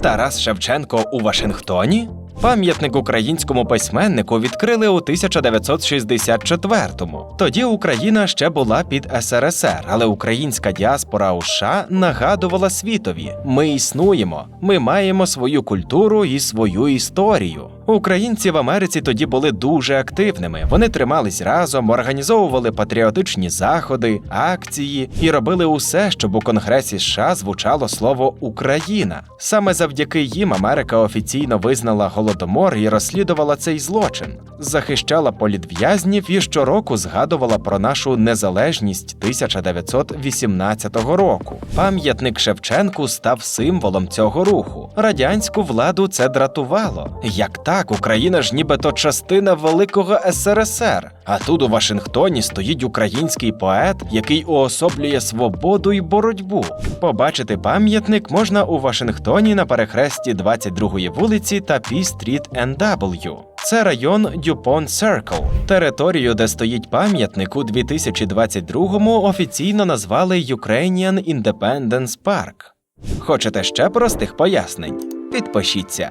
Тарас Шевченко у Вашингтоні? Пам'ятник українському письменнику відкрили у 1964-му. Тоді Україна ще була під СРСР, але українська діаспора у США нагадувала світові: ми існуємо, ми маємо свою культуру і свою історію. Українці в Америці тоді були дуже активними. Вони тримались разом, організовували патріотичні заходи, акції і робили усе, щоб у Конгресі США звучало слово Україна. Саме завдяки їм Америка офіційно визнала голодомор і розслідувала цей злочин, захищала політв'язнів і щороку згадувала про нашу незалежність 1918 року. Пам'ятник Шевченку став символом цього руху. Радянську владу це дратувало. Як так, Україна ж нібито частина великого СРСР. А тут у Вашингтоні стоїть український поет, який уособлює свободу і боротьбу. Побачити пам'ятник можна у Вашингтоні на перехресті 22-ї вулиці та P-Street NW. Це район Дюпон Circle. Територію, де стоїть пам'ятник, у 2022-му офіційно назвали Ukrainian Independence Park. Хочете ще простих пояснень? Підпишіться.